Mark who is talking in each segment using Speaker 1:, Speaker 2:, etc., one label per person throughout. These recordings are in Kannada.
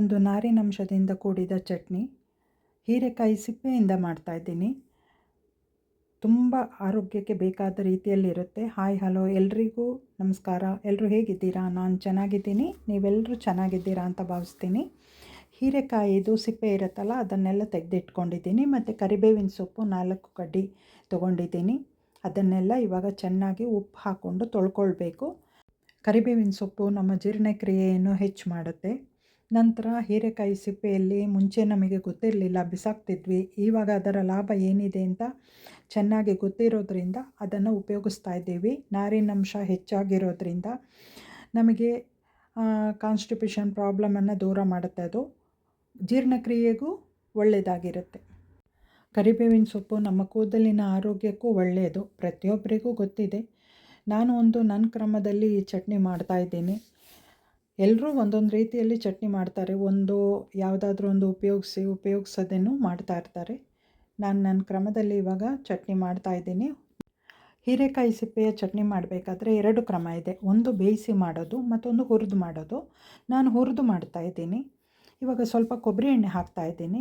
Speaker 1: ಒಂದು ನಾರಿನಂಶದಿಂದ ಕೂಡಿದ ಚಟ್ನಿ, ಹೀರೆಕಾಯಿ ಸಿಪ್ಪೆಯಿಂದ ಮಾಡ್ತಾಯಿದ್ದೀನಿ ತುಂಬ ಆರೋಗ್ಯಕ್ಕೆ ಬೇಕಾದ ರೀತಿಯಲ್ಲಿರುತ್ತೆ. ಹಾಯ್, ಹಲೋ, ಎಲ್ರಿಗೂ ನಮಸ್ಕಾರ. ಎಲ್ಲರೂ ಹೇಗಿದ್ದೀರಾ? ನಾನು ಚೆನ್ನಾಗಿದ್ದೀನಿ. ನೀವೆಲ್ಲರೂ ಚೆನ್ನಾಗಿದ್ದೀರಾ ಅಂತ ಭಾವಿಸ್ತೀನಿ. ಹೀರೆಕಾಯಿದು ಸಿಪ್ಪೆ ಇರುತ್ತಲ್ಲ, ಅದನ್ನೆಲ್ಲ ತೆಗೆದಿಟ್ಕೊಂಡಿದ್ದೀನಿ. ಮತ್ತು ಕರಿಬೇವಿನ ಸೊಪ್ಪು ನಾಲ್ಕು ಕಡ್ಡಿ ತೊಗೊಂಡಿದ್ದೀನಿ. ಅದನ್ನೆಲ್ಲ ಇವಾಗ ಚೆನ್ನಾಗಿ ಉಪ್ಪು ಹಾಕ್ಕೊಂಡು ತೊಳ್ಕೊಳ್ಬೇಕು. ಕರಿಬೇವಿನ ಸೊಪ್ಪು ನಮ್ಮ ಜೀರ್ಣಕ್ರಿಯೆಯನ್ನು ಹೆಚ್ಚು ಮಾಡುತ್ತೆ. ನಂತರ ಹೀರೆಕಾಯಿ ಸಿಪ್ಪೆಯಲ್ಲಿ ಮುಂಚೆ ನಮಗೆ ಗೊತ್ತಿರಲಿಲ್ಲ, ಬಿಸಾಕ್ತಿದ್ವಿ. ಇವಾಗ ಅದರ ಲಾಭ ಏನಿದೆ ಅಂತ ಚೆನ್ನಾಗಿ ಗೊತ್ತಿರೋದ್ರಿಂದ ಅದನ್ನು ಉಪಯೋಗಿಸ್ತಾ ಇದ್ದೀವಿ. ನಾರಿನಂಶ ಹೆಚ್ಚಾಗಿರೋದ್ರಿಂದ ನಮಗೆ ಕಾನ್ಸ್ಟಿಪೇಷನ್ ಪ್ರಾಬ್ಲಮನ್ನು ದೂರ ಮಾಡುತ್ತೆ ಅದು. ಜೀರ್ಣಕ್ರಿಯೆಗೂ ಒಳ್ಳೆಯದಾಗಿರುತ್ತೆ ಕರಿಬೇವಿನ ಸೊಪ್ಪು ನಮ್ಮ ಕೂದಲಿನ ಆರೋಗ್ಯಕ್ಕೂ ಒಳ್ಳೆಯದು. ಪ್ರತಿಯೊಬ್ಬರಿಗೂ ಗೊತ್ತಿದೆ. ನಾನು ಒಂದು ನನ್ನ ಕ್ರಮದಲ್ಲಿ ಈ ಚಟ್ನಿ ಮಾಡ್ತಾಯಿದ್ದೀನಿ ಎಲ್ಲರೂ ಒಂದೊಂದು ರೀತಿಯಲ್ಲಿ ಚಟ್ನಿ ಮಾಡ್ತಾರೆ. ಒಂದು ಯಾವುದಾದ್ರೂ ಒಂದು ಉಪಯೋಗಿಸಿ ಉಪಯೋಗಿಸೋದೇನು ಮಾಡ್ತಾ ಇರ್ತಾರೆ. ನಾನು ನನ್ನ ಕ್ರಮದಲ್ಲಿ ಇವಾಗ ಚಟ್ನಿ ಮಾಡ್ತಾ ಇದ್ದೀನಿ. ಹೀರೆಕಾಯಿ ಸಿಪ್ಪೆಯ ಚಟ್ನಿ ಮಾಡಬೇಕಾದ್ರೆ ಎರಡು ಕ್ರಮ ಇದೆ. ಒಂದು ಬೇಯಿಸಿ ಮಾಡೋದು, ಮತ್ತೊಂದು ಹುರಿದು ಮಾಡೋದು. ನಾನು ಹುರಿದು ಮಾಡ್ತಾಯಿದ್ದೀನಿ ಇವಾಗ ಸ್ವಲ್ಪ ಕೊಬ್ಬರಿ ಎಣ್ಣೆ ಹಾಕ್ತಾಯಿದ್ದೀನಿ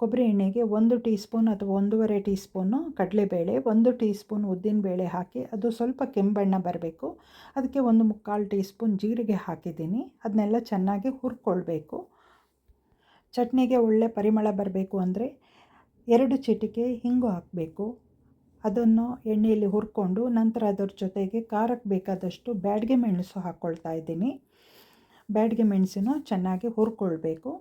Speaker 1: ಕೊಬ್ಬರಿ ಎಣ್ಣೆಗೆ ಒಂದು ಟೀ ಸ್ಪೂನ್ ಅಥವಾ ಒಂದೂವರೆ ಟೀ ಸ್ಪೂನು ಕಡಲೆಬೇಳೆ, ಒಂದು ಟೀ ಸ್ಪೂನ್ ಉದ್ದಿನಬೇಳೆ ಹಾಕಿ, ಅದು ಸ್ವಲ್ಪ ಕೆಂಬಣ್ಣ ಬರಬೇಕು. ಅದಕ್ಕೆ ಒಂದು ಮುಕ್ಕಾಲು ಟೀ ಸ್ಪೂನ್ ಜೀರಿಗೆ ಹಾಕಿದ್ದೀನಿ. ಅದನ್ನೆಲ್ಲ ಚೆನ್ನಾಗಿ ಹುರ್ಕೊಳ್ಬೇಕು. ಚಟ್ನಿಗೆ ಒಳ್ಳೆ ಪರಿಮಳ ಬರಬೇಕು ಅಂದರೆ ಎರಡು ಚಿಟಿಕೆ ಹಿಂಗು ಹಾಕಬೇಕು. ಅದನ್ನು ಎಣ್ಣೆಯಲ್ಲಿ ಹುರ್ಕೊಂಡು ನಂತರ ಅದರ ಜೊತೆಗೆ ಖಾರಕ್ಕೆ ಬೇಕಾದಷ್ಟು ಬ್ಯಾಡಿಗೆ ಮೆಣಸು ಹಾಕ್ಕೊಳ್ತಾ ಇದ್ದೀನಿ. ಬ್ಯಾಡಿಗೆ ಮೆಣಸಿನ ಚೆನ್ನಾಗಿ ಹುರ್ಕೊಳ್ಬೇಕು.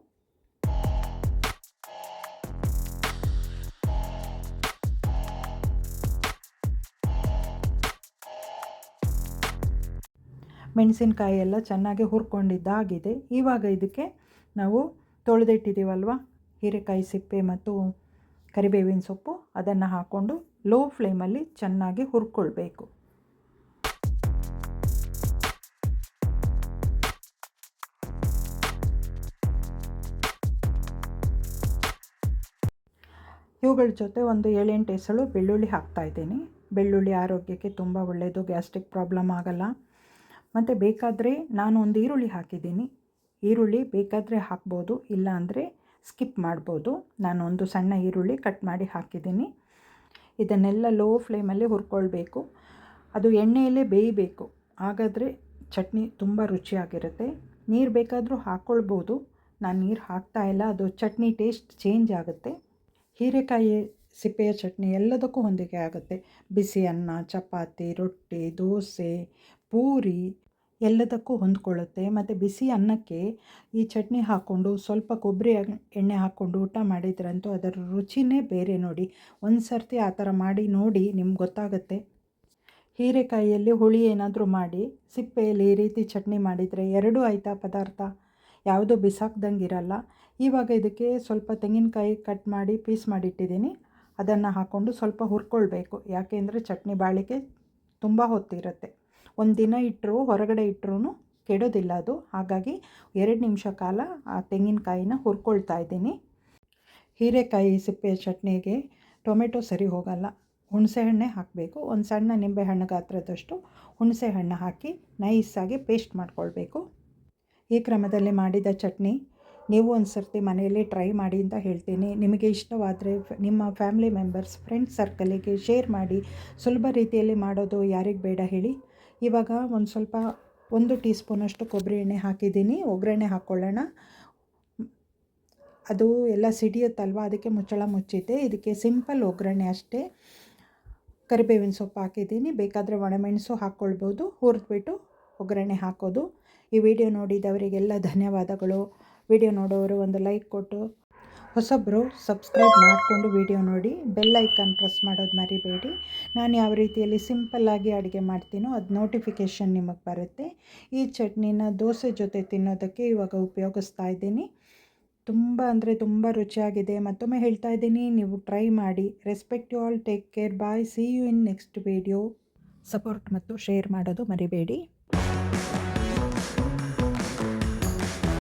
Speaker 1: ಮೆಣಸಿನ್ಕಾಯಿ ಎಲ್ಲ ಚೆನ್ನಾಗಿ ಹುರ್ಕೊಂಡಿದ್ದಾಗಿದೆ. ಇವಾಗ ಇದಕ್ಕೆ ನಾವು ತೊಳೆದಿಟ್ಟಿದ್ದೀವಲ್ವ? ಹೀರೆಕಾಯಿ ಸಿಪ್ಪೆ ಮತ್ತು ಕರಿಬೇವಿನ ಸೊಪ್ಪು ಅದನ್ನು ಹಾಕ್ಕೊಂಡು ಲೋ ಫ್ಲೇಮಲ್ಲಿ ಚೆನ್ನಾಗಿ ಹುರ್ಕೊಳ್ಬೇಕು. ಇವುಗಳ ಜೊತೆ ಒಂದು ಏಳೆಂಟು ಎಸಳು ಬೆಳ್ಳುಳ್ಳಿ ಹಾಕ್ತಾಯಿದ್ದೀನಿ ಬೆಳ್ಳುಳ್ಳಿ ಆರೋಗ್ಯಕ್ಕೆ ತುಂಬ ಒಳ್ಳೆಯದು ಗ್ಯಾಸ್ಟ್ರಿಕ್ ಪ್ರಾಬ್ಲಮ್ ಆಗಲ್ಲ. ಮತ್ತು ಬೇಕಾದರೆ ನಾನು ಒಂದು ಈರುಳ್ಳಿ ಹಾಕಿದ್ದೀನಿ. ಈರುಳ್ಳಿ ಬೇಕಾದರೆ ಹಾಕ್ಬೋದು, ಇಲ್ಲ ಅಂದರೆ ಸ್ಕಿಪ್ ಮಾಡ್ಬೋದು. ಒಂದು ಸಣ್ಣ ಈರುಳ್ಳಿ ಕಟ್ ಮಾಡಿ ಹಾಕಿದ್ದೀನಿ. ಇದನ್ನೆಲ್ಲ ಲೋ ಫ್ಲೇಮಲ್ಲಿ ಹುರ್ಕೊಳ್ಬೇಕು. ಅದು ಎಣ್ಣೆಯಲ್ಲೇ ಬೇಯಬೇಕು. ಹಾಗಾದರೆ ಚಟ್ನಿ ತುಂಬ ರುಚಿಯಾಗಿರುತ್ತೆ. ನೀರು ಬೇಕಾದರೂ ಹಾಕ್ಕೊಳ್ಬೋದು ನಾನು ನೀರು ಹಾಕ್ತಾ ಇಲ್ಲ, ಅದು ಚಟ್ನಿ ಟೇಸ್ಟ್ ಚೇಂಜ್ ಆಗುತ್ತೆ. ಹೀರೆಕಾಯಿ ಸಿಪ್ಪೆಯ ಚಟ್ನಿ ಎಲ್ಲದಕ್ಕೂ ಹೊಂದಿಕೆ ಆಗುತ್ತೆ. ಬಿಸಿ ಅನ್ನ, ಚಪಾತಿ, ರೊಟ್ಟಿ, ದೋಸೆ ಪೂರಿ ಎಲ್ಲದಕ್ಕೂ ಹೊಂದ್ಕೊಳ್ಳುತ್ತೆ. ಮತ್ತು ಬಿಸಿ ಅನ್ನಕ್ಕೆ ಈ ಚಟ್ನಿ ಹಾಕ್ಕೊಂಡು ಸ್ವಲ್ಪ ಕೊಬ್ಬರಿ ಎಣ್ಣೆ ಹಾಕ್ಕೊಂಡು ಊಟ ಮಾಡಿದ್ರಂತೂ ಅದರ ರುಚಿನೇ ಬೇರೆ ನೋಡಿ. ಒಂದು ಸರ್ತಿ ಆ ಥರ ಮಾಡಿ ನೋಡಿ ನಿಮ್ಗೆ ಗೊತ್ತಾಗುತ್ತೆ. ಹೀರೆಕಾಯಿಯಲ್ಲಿ ಹುಳಿ ಏನಾದರೂ ಮಾಡಿ, ಸಿಪ್ಪೆಯಲ್ಲಿ ಈ ರೀತಿ ಚಟ್ನಿ ಮಾಡಿದರೆ ಎರಡೂ ಆಯ್ತಾ ಪದಾರ್ಥ? ಯಾವುದೂ ಬಿಸಾಕ್ದಂಗೆ ಇರಲ್ಲ. ಇವಾಗ ಇದಕ್ಕೆ ಸ್ವಲ್ಪ ತೆಂಗಿನಕಾಯಿ ಕಟ್ ಮಾಡಿ ಪೀಸ್ ಮಾಡಿಟ್ಟಿದ್ದೀನಿ. ಅದನ್ನು ಹಾಕ್ಕೊಂಡು ಸ್ವಲ್ಪ ಹುರ್ಕೊಳ್ಬೇಕು. ಯಾಕೆಂದರೆ ಚಟ್ನಿ ಬಾಳಿಕೆ ತುಂಬ ಹೊತ್ತಿರುತ್ತೆ. ಒಂದು ದಿನ ಇಟ್ಟರು ಹೊರಗಡೆ ಇಟ್ಟರು ಕೆಡೋದಿಲ್ಲ ಅದು. ಹಾಗಾಗಿ ಎರಡು ನಿಮಿಷ ಕಾಲ ಆ ತೆಂಗಿನಕಾಯಿನ ಹುರ್ಕೊಳ್ತಾ ಇದ್ದೀನಿ. ಹೀರೆಕಾಯಿ ಸಿಪ್ಪೆ ಚಟ್ನಿಗೆ ಟೊಮೆಟೊ ಸರಿ ಹೋಗಲ್ಲ. ಹುಣಸೆಹಣ್ಣೆ ಹಾಕಬೇಕು. ಒಂದು ಸಣ್ಣ ನಿಂಬೆಹಣ್ಣು ಗಾತ್ರದಷ್ಟು ಹುಣಸೆಹಣ್ಣು ಹಾಕಿ ನೈಸಾಗಿ ಪೇಸ್ಟ್ ಮಾಡ್ಕೊಳ್ಬೇಕು. ಈ ಕ್ರಮದಲ್ಲಿ ಮಾಡಿದ ಚಟ್ನಿ ನೀವು ಒಂದು ಸರ್ತಿ ಮನೆಯಲ್ಲಿ ಟ್ರೈ ಮಾಡಿ ಅಂತ ಹೇಳ್ತೀನಿ. ನಿಮಗೆ ಇಷ್ಟವಾದರೆ ನಿಮ್ಮ ಫ್ಯಾಮಿಲಿ ಮೆಂಬರ್ಸ್ ಫ್ರೆಂಡ್ಸ್ ಸರ್ಕಲಿಗೆ ಶೇರ್ ಮಾಡಿ. ಸುಲಭ ರೀತಿಯಲ್ಲಿ ಮಾಡೋದು ಯಾರಿಗೆ ಬೇಡ ಹೇಳಿ. ಇವಾಗ ಒಂದು ಸ್ವಲ್ಪ ಒಂದು ಟೀ ಸ್ಪೂನಷ್ಟು ಕೊಬ್ಬರಿ ಎಣ್ಣೆ ಹಾಕಿದ್ದೀನಿ. ಒಗ್ಗರಣೆ ಹಾಕ್ಕೊಳ್ಳೋಣ ಅದು ಎಲ್ಲ ಸಿಡಿಯುತ್ತಲ್ವ? ಅದಕ್ಕೆ ಮುಚ್ಚಳ ಮುಚ್ಚಿದ್ದೆ. ಇದಕ್ಕೆ ಸಿಂಪಲ್ ಒಗ್ಗರಣೆ ಅಷ್ಟೇ. ಕರಿಬೇವಿನ ಸೊಪ್ಪು ಹಾಕಿದ್ದೀನಿ. ಬೇಕಾದರೆ ಒಣಮೆಣಸು ಹಾಕ್ಕೊಳ್ಬೋದು. ಹುರಿದ್ಬಿಟ್ಟು ಒಗ್ಗರಣೆ ಹಾಕೋದು. ಈ ವಿಡಿಯೋ ನೋಡಿದವರಿಗೆಲ್ಲ ಧನ್ಯವಾದಗಳು. ವಿಡಿಯೋ ನೋಡೋರು ಒಂದು ಲೈಕ್ ಕೊಟ್ಟು ಹೊಸಬ್ರು ಸಬ್ಸ್ಕ್ರೈಬ್ ಮಾಡಿಕೊಂಡು ವಿಡಿಯೋ ನೋಡಿ. ಬೆಲ್ ಐಕಾನ್ ಪ್ರೆಸ್ ಮಾಡೋದು ಮರಿಬೇಡಿ. ನಾನು ಯಾವ ರೀತಿಯಲ್ಲಿ ಸಿಂಪಲ್ಲಾಗಿ ಅಡುಗೆ ಮಾಡ್ತೀನೋ ಅದು ನೋಟಿಫಿಕೇಷನ್ ನಿಮಗೆ ಬರುತ್ತೆ. ಈ ಚಟ್ನಿನ ದೋಸೆ ಜೊತೆ ತಿನ್ನೋದಕ್ಕೆ ಇವಾಗ ಉಪಯೋಗಿಸ್ತಾ ಇದ್ದೀನಿ. ತುಂಬ ಅಂದರೆ ತುಂಬ ರುಚಿಯಾಗಿದೆ. ಮತ್ತೊಮ್ಮೆ ಹೇಳ್ತಾ ಇದ್ದೀನಿ, ನೀವು ಟ್ರೈ ಮಾಡಿ. Respect you all take care bye see you in next video support ಮತ್ತು ಶೇರ್ ಮಾಡೋದು ಮರಿಬೇಡಿ.